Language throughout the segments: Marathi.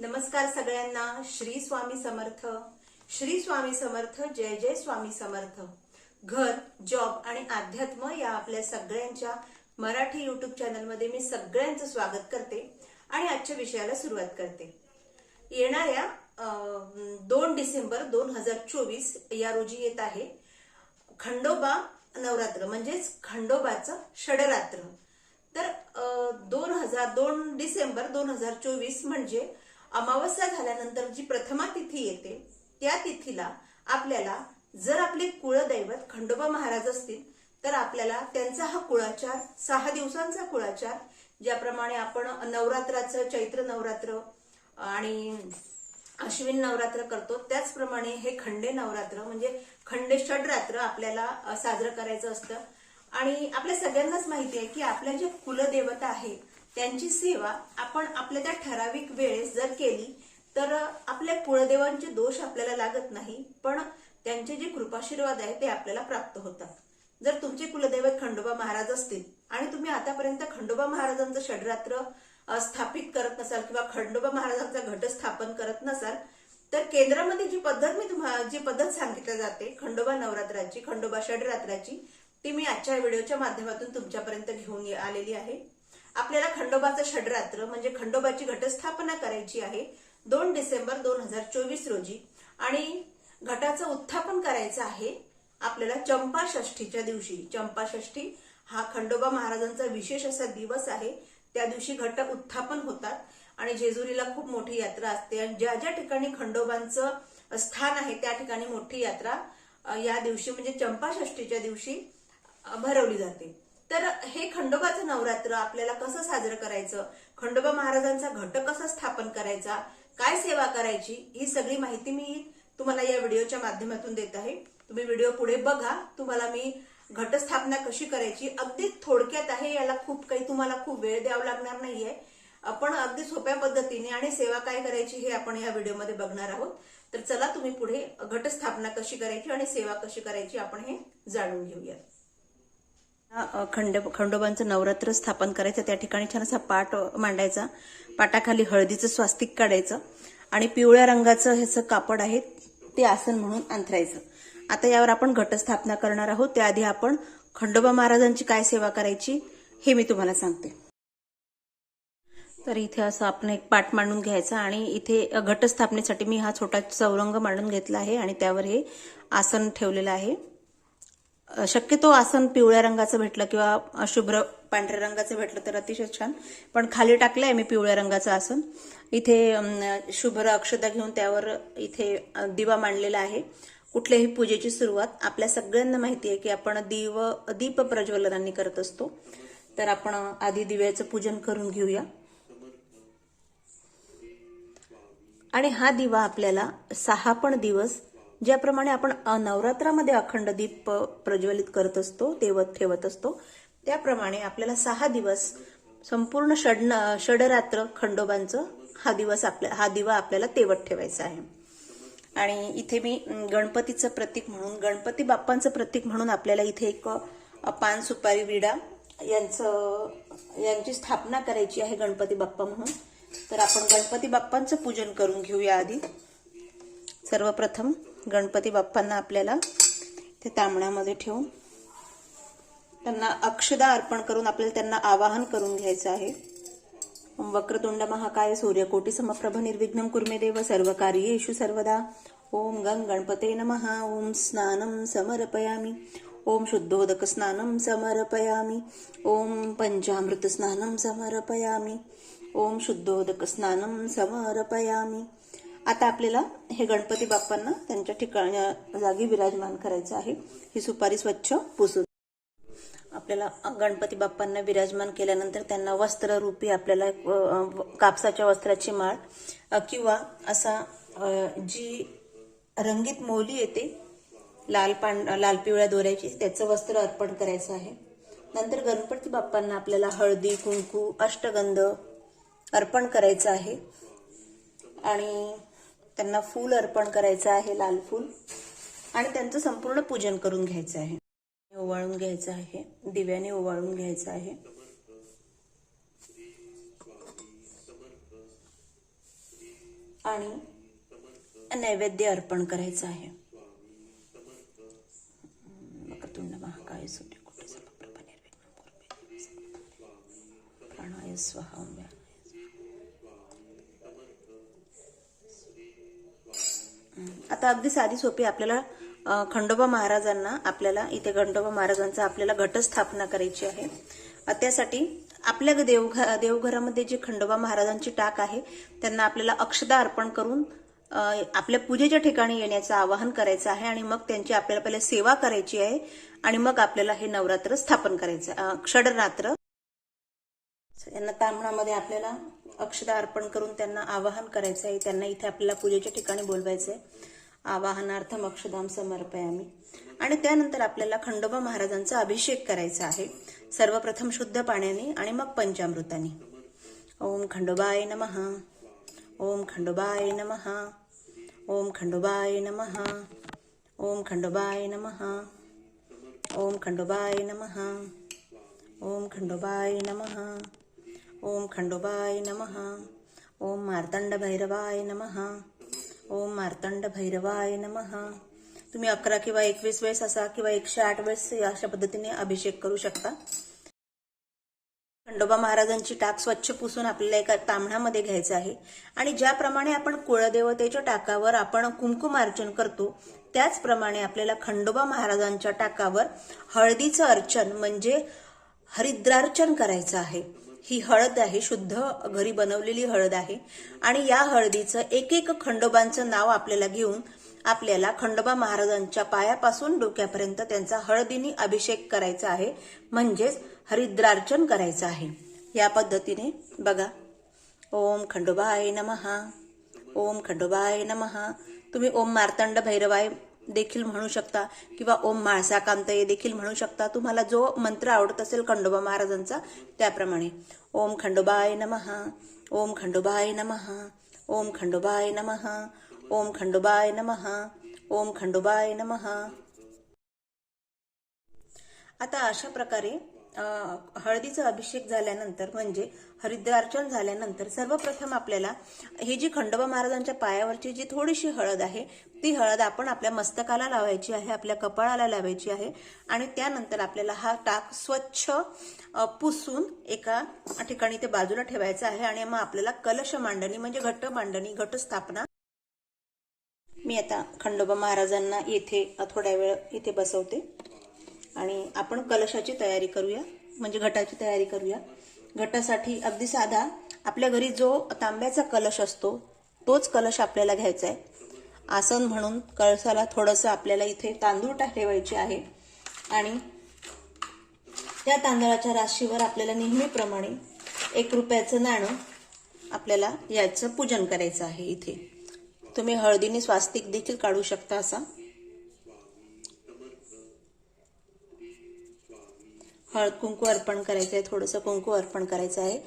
नमस्कार सगळ्यांना. श्री स्वामी समर्थ. श्री स्वामी समर्थ जय जय स्वामी समर्थ. घर जॉब आणि अध्यात्म या आपल्या सगळ्यांच्या मराठी युट्यूब चॅनलमध्ये मी सगळ्यांचं स्वागत करते आणि आजच्या विषयाला सुरुवात करते. येणाऱ्या अं, दोन डिसेंबर दोन हजार चोवीस या रोजी येत आहे खंडोबा नवरात्र म्हणजेच खंडोबाचं षडरात्र. तर दोन हजार दोन डिसेंबर दोन हजार चोवीस म्हणजे अमावस्या झाल्यानंतर जी प्रथमा तिथी येते त्या तिथीला आपल्याला जर आपले कुळदैवत खंडोबा महाराज असतील तर आपल्याला त्यांचा हा कुळाचार सहा दिवसांचा कुळाचार ज्याप्रमाणे आपण नवरात्राचं चैत्र नवरात्र आणि अश्विन नवरात्र करतो त्याचप्रमाणे हे खंडे नवरात्र म्हणजे खंडे षडरात्र आपल्याला साजरं करायचं असतं. आणि आपल्या सगळ्यांनाच माहिती आहे की आपल्या जे कुलदेवता आहे त्यांची सेवा आपण आपल्या त्या ठराविक वेळेस जर केली तर आपल्या कुळदेवांचे दोष आपल्याला लागत नाही पण त्यांचे जे कृपाशीर्वाद आहे ते आपल्याला प्राप्त होतात. जर तुमचे कुलदैवत खंडोबा महाराज असतील आणि तुम्ही आतापर्यंत खंडोबा महाराजांचं षडरात्र स्थापित करत नसाल किंवा खंडोबा महाराजांचा घट स्थापन करत नसाल तर केंद्रामध्ये जी पद्धत मी तुम्हाला जी पद्धत सांगितली जाते खंडोबा नवरात्राची खंडोबा षडरात्राची ती मी आजच्या व्हिडिओच्या माध्यमातून तुमच्यापर्यंत घेऊन आलेली आहे. आपल्याला खंडोबाचं षडरात्र म्हणजे खंडोबाची घटस्थापना करायची आहे दोन डिसेंबर दोन हजार चोवीस रोजी. आणि घटाचं उत्थापन करायचं आहे आपल्याला चंपा षष्ठीच्या दिवशी. चंपा षष्ठी हा खंडोबा महाराजांचा विशेष असा दिवस आहे. त्या दिवशी घट उत्थापन होतात. आणि जेजुरीला खूप मोठी यात्रा असते. आणि ज्या ज्या ठिकाणी खंडोबांचं स्थान आहे त्या ठिकाणी मोठी यात्रा या दिवशी म्हणजे चंपा षष्ठीच्या दिवशी भरवली जाते. तर हे खंडोबाचं नवरात्र आपल्याला कसं साजरं करायचं? खंडोबा महाराजांचा घट कसा स्थापन करायचा? काय सेवा करायची? ही सगळी माहिती मी तुम्हाला या व्हिडिओच्या माध्यमातून देत आहे. तुम्ही व्हिडिओ पुढे बघा. तुम्हाला मी घटस्थापना कशी करायची? अगदी थोडक्यात आहे याला खूप काही तुम्हाला खूप वेळ द्यावा लागणार नाहीये. आपण अगदी सोप्या पद्धतीने आणि सेवा काय करायची हे आपण या व्हिडिओमध्ये बघणार आहोत. तर चला तुम्ही पुढे घटस्थापना कशी करायची आणि सेवा कशी करायची आपण हे जाणून घेऊया खंड खंडोबांचं नवरात्र स्थापन करायचं त्या ठिकाणी छान असा पाट मांडायचा. पाटाखाली हळदीचं स्वास्तिक काढायचं आणि पिवळ्या रंगाचं ह्याचं कापड आहे ते आसन म्हणून अंथरायचं. आता यावर आपण घटस्थापना करणार आहोत. त्याआधी आपण खंडोबा महाराजांची काय सेवा करायची हे मी तुम्हाला सांगते. तर इथे असं आपण एक पाट मांडून घ्यायचा आणि इथे घटस्थापनेसाठी मी हा छोटा चौरंग मांडून घेतला आहे आणि त्यावर हे आसन ठेवलेलं आहे. शक्यतो आसन पिवळ्या रंगाचं भेटलं किंवा शुभ्र पांढऱ्या रंगाचं भेटलं तर अतिशय छान. पण खाली टाकलंय मी पिवळ्या रंगाचं आसन. इथे शुभ्र अक्षता घेऊन त्यावर इथे दिवा मांडलेला आहे. कुठल्याही पूजेची सुरुवात आपल्या सगळ्यांना माहिती आहे की आपण दिव दीप प्रज्वलनांनी करत असतो. तर आपण आधी दिव्याचं पूजन करून घेऊया. आणि हा दिवा आपल्याला सहा पण दिवस ज्याप्रमाणे आपण नवरात्रामध्ये अखंड दीप प्रज्वलित करत असतो तेवत ठेवत असतो त्याप्रमाणे आपल्याला सहा दिवस संपूर्ण षड षडरात्र खंडोबांचं हा दिवस आपल्या हा दिवा आपल्याला तेवत ठेवायचा आहे. आणि इथे मी गणपतीचं प्रतीक म्हणून गणपती बाप्पांचं प्रतीक म्हणून आपल्याला इथे एक पान सुपारी विडा यांचं यांची स्थापना करायची आहे गणपती बाप्पा म्हणून. तर आपण गणपती बाप्पांचं पूजन करून घेऊया आधी. सर्वप्रथम गणपती बाप्पांना आपल्याला ते तांबण्यामध्ये ठेवून त्यांना अक्षदा अर्पण करून आपल्याला त्यांना आवाहन करून घ्यायचं आहे. वक्रतुंड महाकाय सूर्यकोटी समप्रभ निर्विघ्न कुर्मे देव सर्व कार्येषु सर्वदा. ओम गंग गणपते नमः. ओम स्नानं समर्पयामि. ओम शुद्धोदक स्नानम समर्पयामि. ओम पंचामृत स्नानम समर्पयामि. ओम शुद्धोदक स्नानम समर्पयामि. आता आपल्याला हे गणपती बाप्पांना त्यांच्या ठिकाणी जागी विराजमान करायचं आहे. ही सुपारी स्वच्छ पुसून. आपल्याला गणपती बाप्पांना विराजमान केल्यानंतर त्यांना वस्त्ररूपी आपल्याला कापसाच्या वस्त्राची माळ किंवा असा जी रंगीत मोली येते लाल पांढ लाल पिवळ्या दोऱ्याची त्याचं वस्त्र अर्पण करायचं आहे. नंतर गणपती बाप्पांना आपल्याला हळदी कुंकू अष्टगंध अर्पण करायचं आहे. आणि त्यांना फूल अर्पण करायचं आहे लाल फूल. आणि त्यांचं संपूर्ण पूजन करून घ्यायचं आहे. ओवाळून घ्यायचं आहे. दिव्याने ओवाळून घ्यायचं आहे. आणि नैवेद्य अर्पण करायचं आहे. महाकाय सुटे कुठे प्राणाय स्वाहा ओम व्यानाय आता अगदी साधी सोपी आपल्याला खंडोबा महाराजांना आपल्याला इथे खंडोबा महाराजांचा आपल्याला घटस्थापना करायची आहे. त्यासाठी आपल्या देवघ देवघरामध्ये जी खंडोबा महाराजांची टाक आहे त्यांना आपल्याला अक्षदा अर्पण करून आपल्या पूजेच्या ठिकाणी येण्याचं आवाहन करायचं आहे आणि मग त्यांची आपल्याला पहिले सेवा करायची आहे आणि मग आपल्याला हे नवरात्र स्थापन करायचं आहे. क्षडरात्र यांना तांबणामध्ये आपल्याला अक्षदा अर्पण करून त्यांना आवाहन करायचं आहे. त्यांना इथे आपल्याला पूजेच्या ठिकाणी बोलवायचं आहे. आवाहनार्थम अक्षदाम समर्पयामी. आणि त्यानंतर आपल्याला खंडोबा महाराजांचा अभिषेक करायचा आहे. सर्वप्रथम शुद्ध पाण्याने आणि मग पंचामृताने. ओम खंडोबाय नमः. ओम खंडोबाय नमः. ओम खंडोबाय नमः. ओम खंडोबाय नमः. ओम खंडोबाय नमः. ओम खंडोबाय नमः. ओम खंडोबाय नमः. ओम मार्तंड भैरवाय नमः. ओम मार्तंड भैरवाय नमः. तुम्ही अकरा किंवा एकवीस वेळेस असा किंवा एकशे आठ वेळेस अशा पद्धतीने अभिषेक करू शकता. खंडोबा महाराजांची टाक स्वच्छ पुसून आपल्याला एका तांबणामध्ये घ्यायचं आहे. आणि ज्याप्रमाणे आपण कुळदेवतेच्या टाकावर आपण कुंकुमार्चन करतो त्याचप्रमाणे आपल्याला खंडोबा महाराजांच्या टाकावर हळदीचं अर्चन म्हणजे हरिद्रार्चन करायचं आहे. ही हळद आहे शुद्ध घरी बनवलेली हळद आहे. आणि या हळदीचं एक एक खंडोबांचं नाव आपल्याला घेऊन आपल्याला खंडोबा महाराजांच्या पायापासून डोक्यापर्यंत त्यांचा हळदीने अभिषेक करायचा आहे. म्हणजेच हरिद्रार्चन करायचं आहे. या पद्धतीने बघा. ओम खंडोबाय नमहा ओम खंडोबाय नमहा तुम्ही ओम मार्तंड भैरवाय देखील म्हणू शकता किंवा ओम माळसाकांत देखील म्हणू शकता. तुम्हाला जो मंत्र आवडत असेल खंडोबा महाराजांचा त्याप्रमाणे. ओम खंडोबाय नमहा ओम खंडोबाय नमहा ओम खंडोबाय नमहा ओम खंडोबाय नमहा ओम खंडोबाय नमहा आता अशा प्रकारे हळदीचा अभिषेक झाल्यानंतर म्हणजे हरिद्रार्चन झाल्यानंतर सर्वप्रथम आपल्याला ही जी खंडोबा महाराजांच्या पायावरची जी थोडीशी हळद आहे ती हळद आपण आपल्या मस्तकाला लावायची आहे आपल्या कपाळाला लावायची आहे आणि त्यानंतर आपल्याला हा टाक स्वच्छ पुसून एका ठिकाणी ते बाजूला ठेवायचा आहे आणि मग आपल्याला कलश मांडणी म्हणजे घट्ट मांडणी घटस्थापना मी आता खंडोबा महाराजांना येथे थोड्या वेळ इथे बसवते. आणि आपण कलशाची तयारी करूया म्हणजे घटाची तयारी करूया. घटासाठी अगदी साधा आपल्या घरी जो तांब्याचा कलश असतो तोच कलश आपल्याला घ्यायचा आहे आसन म्हणून कळसाला थोडंसं आपल्याला इथे तांदूळ ठेवायचे आहे. आणि त्या तांदळाच्या राशीवर आपल्याला नेहमीप्रमाणे एक रुपयाचं नाणं आपल्याला याचं पूजन करायचं आहे इथे. तुम्ही हळदीने स्वास्तिक देखील काढू शकता असा. हळद कुंकू अर्पण करायचं आहे थोडंसं कुंकू अर्पण करायचं आहे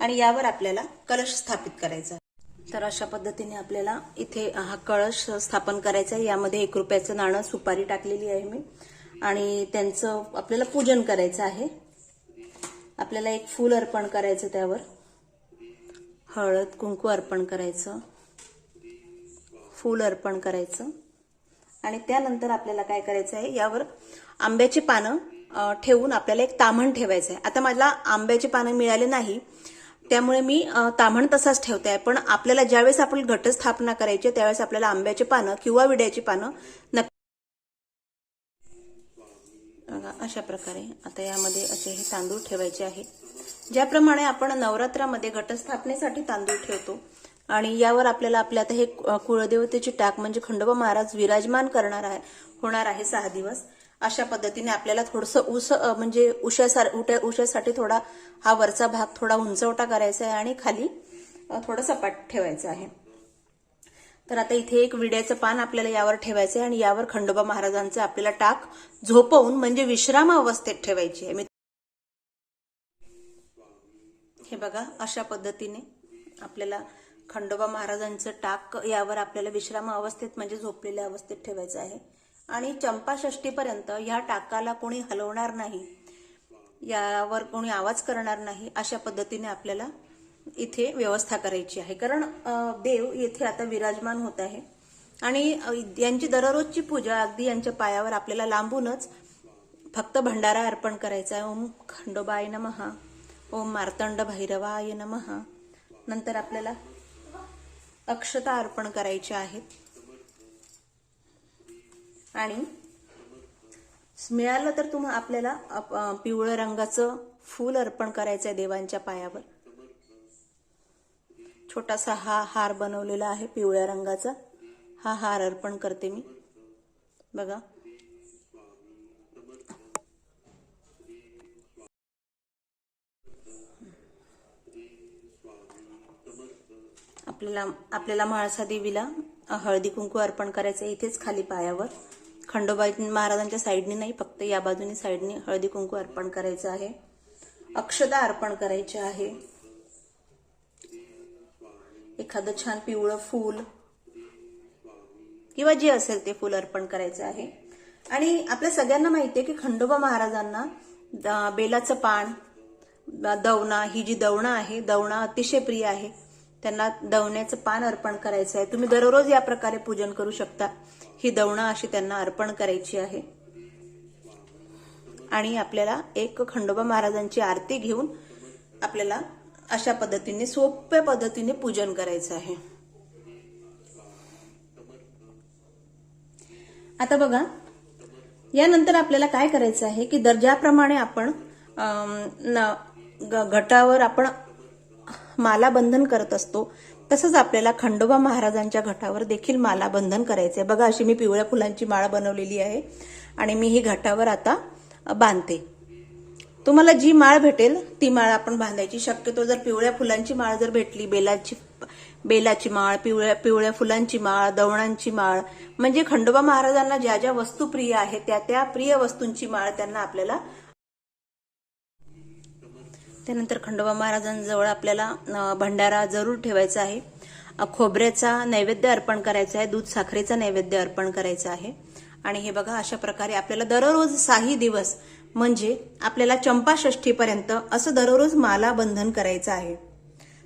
आणि यावर आपल्याला कलश स्थापित करायचा आहे. तर अशा पद्धतीने आपल्याला इथे हा कळश स्थापन करायचा आहे. यामध्ये एक रुपयाचं नाणं सुपारी टाकलेली आहे मी. आणि त्यांचं आपल्याला पूजन करायचं आहे. आपल्याला एक फूल अर्पण करायचं त्यावर. हळद कुंकू अर्पण करायचं. फूल अर्पण करायचं. आणि त्यानंतर आपल्याला काय करायचं आहे यावर आंब्याची पानं ठेवून आपल्याला एक तामण ठेवायचं आहे आता मला आंब्याची पानं मिळाले नाही त्यामुळे मी तामण ताम्हण तसाच ठेवते आहे पण आपल्याला ज्यावेळेस आपण घटस्थापना करायची आहे, त्यावेळेस आपल्याला आंब्याची पानं किंवा विड्याची पानं नक्की अशा प्रकारे आता यामध्ये असे हे तांदूळ ठेवायचे आहे. ज्याप्रमाणे आपण नवरात्रामध्ये घटस्थापनेसाठी तांदूळ ठेवतो आणि यावर आपल्याला आपल्या आता हे कुळदेवतेची टाक म्हणजे खंडोबा महाराज विराजमान करणार आहे होणार आहे सहा दिवस. अशा पद्धतीने आपल्याला थोडंसं ऊस म्हणजे उशासार उठ्या उशासाठी थोडा हा वरचा भाग थोडा उंचवटा करायचा आहे आणि खाली थोडं सपाट ठेवायचं आहे. तर आता इथे एक विड्याचं पान आपल्याला यावर ठेवायचं आहे आणि यावर खंडोबा महाराजांचं आपल्याला टाक झोपवून म्हणजे विश्राम अवस्थेत ठेवायची आहे. मी हे बघा अशा पद्धतीने आपल्याला खंडोबा महाराजांचं टाक यावर आपल्याला विश्राम अवस्थेत म्हणजे झोपलेल्या अवस्थेत ठेवायचं आहे. आणि चंपाषष्टीपर्यंत ह्या टाकाला कोणी हलवणार नाही. यावर कोणी आवाज करणार नाही अशा पद्धतीने आपल्याला इथे व्यवस्था करायची आहे. कारण देव येथे आता विराजमान होत आहे. आणि यांची दररोजची पूजा अगदी यांच्या पायावर आपल्याला लांबूनच फक्त भंडारा अर्पण करायचा आहे. ओम खंडोबाय नमहा ओम मार्तंड भैरवाय नमहा नंतर आपल्याला अक्षता अर्पण करायच्या आहेत आणि मिळालं तर तुम्हा आपल्याला पिवळं रंगाचं फूल अर्पण करायचं आहे देवांच्या पायावर. छोटासा हा हार बनवलेला आहे पिवळ्या रंगाचा. हा हार अर्पण करते मी. बघा. आपल्याला आपल्याला म्हाळसा देवीला हळदी कुंकू अर्पण करायचं आहे इथेच खाली पायावर. खंडोबा महाराजांच्या साईडने नाही फक्त या बाजूनी साईडने हळदी कुंकू अर्पण करायचं आहे. अक्षदा अर्पण करायचे आहे. एखादं छान पिवळं फूल किंवा जे असेल ते फूल अर्पण करायचं आहे. आणि आपल्या सगळ्यांना माहिती आहे की खंडोबा महाराजांना द- बेलाचं पान दवणा ही जी दवणा आहे दवणा अतिशय प्रिय आहे. त्यांना दवण्याचं पान अर्पण करायचं आहे. तुम्ही दररोज या प्रकारे पूजन करू शकता. ही दवणं अशी त्यांना अर्पण करायची आहे. आणि आपल्याला एक खंडोबा महाराजांची आरती घेऊन आपल्याला अशा पद्धतीने सोप्या पद्धतीने पूजन करायचं आहे. आता बघा यानंतर आपल्याला काय करायचं आहे की दर्जाप्रमाणे आपण न- घटावर आपण माला बंधन करत असतो तसंच आपल्याला खंडोबा महाराजांच्या घटावर देखील माला बंधन करायचं आहे बघा अशी मी पिवळ्या फुलांची माळ बनवलेली आहे आणि मी ही घटावर आता बांधते. तुम्हाला जी माळ भेटेल ती माळ आपण बांधायची. शक्यतो जर पिवळ्या फुलांची माळ जर भेटली बेलाची बेलाची माळ पिवळ्या पिवळ्या फुलांची माळ दवणांची माळ म्हणजे खंडोबा महाराजांना ज्या ज्या वस्तू प्रिय आहेत त्या त्या प्रिय वस्तूंची माळ त्यांना आपल्याला त्यानंतर खंडोबा महाराजांजवळ आपल्याला भंडारा जरूर ठेवायचा आहे. खोबऱ्याचा नैवेद्य अर्पण करायचा आहे. दूध साखरेचा नैवेद्य अर्पण करायचा आहे. आणि हे बघा अशा प्रकारे आपल्याला दररोज साही दिवस म्हणजे आपल्याला चंपाषष्ठीपर्यंत असं दररोज माला बंधन करायचं आहे.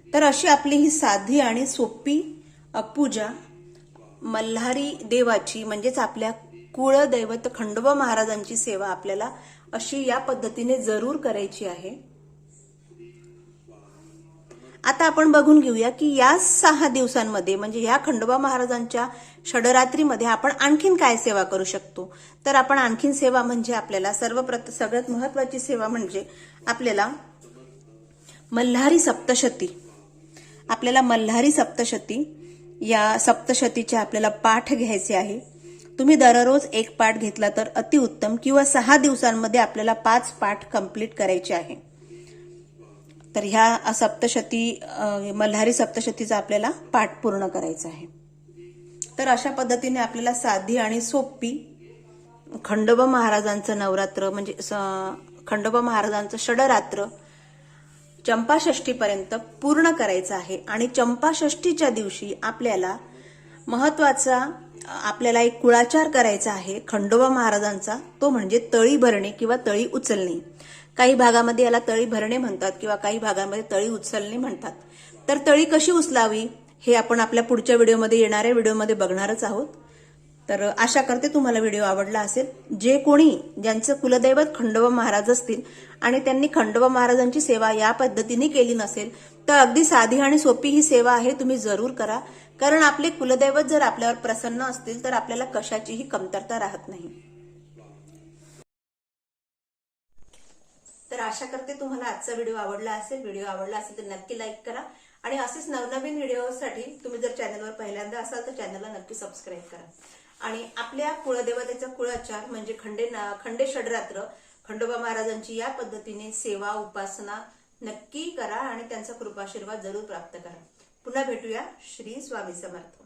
तर अशी आपली ही साधी आणि सोपी पूजा मल्हारी देवाची म्हणजेच आपल्या कुळदैवत खंडोबा महाराजांची सेवा आपल्याला अशी या पद्धतीने जरूर करायची आहे. आता आपण बघून घेऊया की या सहा दिवसांमध्ये म्हणजे या खंडोबा महाराजांच्या षडरात्रीमध्ये आपण आणखीन काय सेवा करू शकतो? तर आपण आणखीन सेवा म्हणजे आपल्याला सर्वप्रथ सगळ्यात महत्वाची सेवा म्हणजे आपल्याला मल्हारी सप्तशती. आपल्याला मल्हारी सप्तशती या सप्तशतीचे आपल्याला पाठ घ्यायचे आहे. तुम्ही दररोज एक पाठ घेतला तर अतिउत्तम किंवा सहा दिवसांमध्ये आपल्याला पाच पाठ कंप्लीट करायचे आहे. तर ह्या सप्तशती मल्हारी सप्तशतीचा आपल्याला पाठ पूर्ण करायचा आहे. तर अशा पद्धतीने आपल्याला साधी आणि सोपी खंडोबा महाराजांचं नवरात्र म्हणजे स- खंडोबा महाराजांचं षडरात्र चंपाषष्टीपर्यंत पूर्ण करायचं आहे. आणि चंपाषष्टीच्या दिवशी आपल्याला महत्त्वाचा आपल्याला एक कुळाचार करायचा आहे खंडोबा महाराजांचा तो म्हणजे तळी भरणे किंवा तळी उचलणे. काही भागामध्ये याला तळी भरणे म्हणतात किंवा काही भागामध्ये तळी उचलणे म्हणतात. तर तळी कशी उचलावी हे आपण आपल्या पुढच्या व्हिडिओमध्ये येणाऱ्या व्हिडिओमध्ये बघणारच आहोत. तर आशा करते तुम्हाला व्हिडिओ आवडला असेल. जे कोणी ज्यांचं कुलदैवत खंडोबा महाराज असतील आणि त्यांनी खंडोबा महाराजांची सेवा या पद्धतीने केली नसेल तर अगदी साधी आणि सोपी ही सेवा आहे तुम्ही जरूर करा. कारण आपले कुलदैवत जर आपल्यावर प्रसन्न असतील तर आपल्याला कशाचीही कमतरता राहत नाही. तर आशा करते तुम्हाला आजचा व्हिडिओ आवडला असेल व्हिडिओ आवडला असेल तर नक्की लाईक करा. आणि असेच नवनवीन व्हिडिओसाठी तुम्ही जर चॅनलवर पहिल्यांदा असाल तर चॅनलला नक्की सबस्क्राईब करा. आणि आपल्या कुळदेवतेचा कुळाचार म्हणजे खंडे खंडे षडरात्र खंडोबा महाराजांची या पद्धतीने सेवा उपासना नक्की करा आणि त्यांचा कृपाशीर्वाद जरूर प्राप्त करा. पुन्हा भेटूया श्री स्वामी समर्थ.